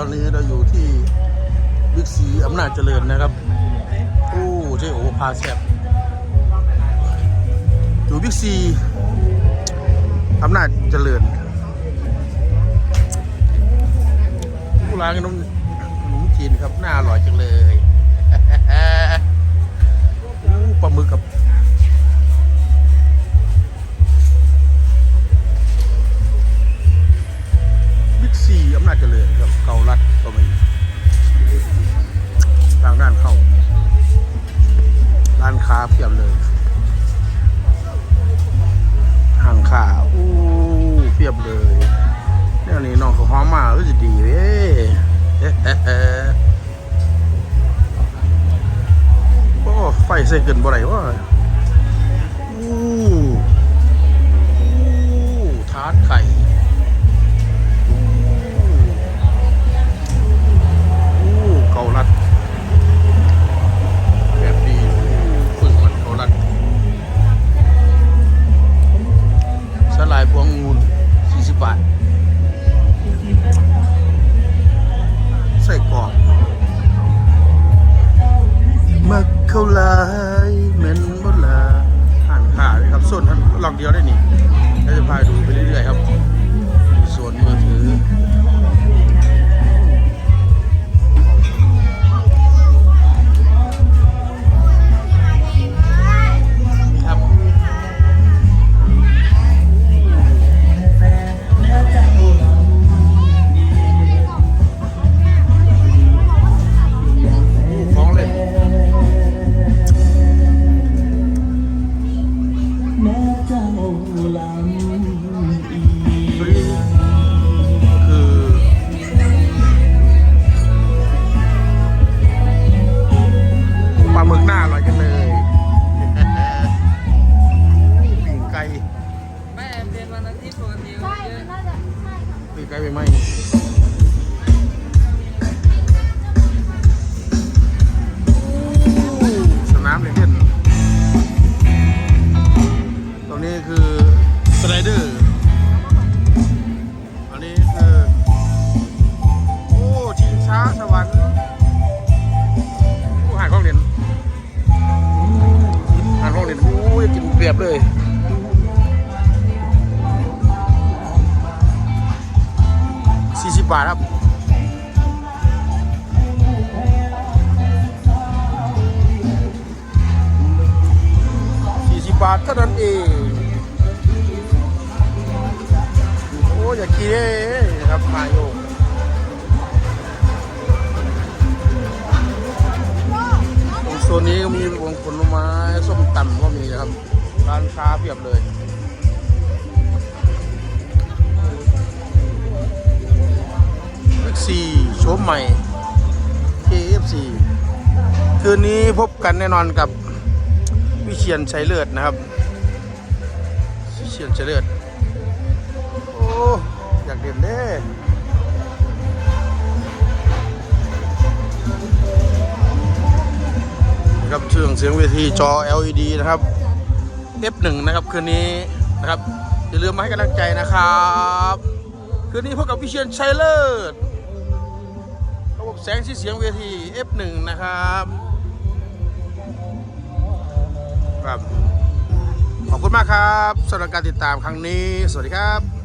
อนนี้เราอยู่ที่บิ๊กซีอำนาจเจริญนะครับโอ้เจ๊โอพาแซบอยู่บิ๊กซีอำนาจเจริญผู้ร้านขนมขนมจีนครับน่าอร่อยจังเลย ค้าเพียบเลยห่างขาอู้เพียบเลยเนี่ยนี่น้องเขาหอมมากรู้สึกดีเว้ยเอ๊ะเอ๊ะเอ๊ะโอ้ไฟใส่เกินบ่ไรวะาลายเหม็นบดลาอ่านขาเลยครับส่วนท่านลองเดียวได้นี่แล้วจะพาดูไปเรื่อยๆครับ อร่อยจังเลยปิ่งไก่ไม่เป็นวันอาทิตย์ปกติใช่เยมัอะนน่าจะใช่ค่ะปิ่งไก่ไปไหม บาทครับสี่สิบบาทเท่านั้นเองโอ้อย่าคิดเอ้ยครับมาโยกโซนนี้ก็มีวงผลไม้ส้มตำก็มีครับร้านค้าเพียบเลย บิ๊กซีโฉมใหม่ KFC คืนนี้พบกันแน่นอนกับวิเชียนชัยเลือดนะครับ วิเชียนชัยเลือด โอ้ อยากเด่นเด้นะครับเชื่องเสียงเวทีจอ LED นะครับ F1 นะครับ คืนนี้นะครับ อย่าลืมมาให้กำลังใจนะครับ คืนนี้พบกับวิเชียนชัยเลิศ กแสงสีเสียงเวที F1 นะครับ ครับ ขอบคุณมากครับสำหรับการติดตามครั้งนี้ สวัสดีครับ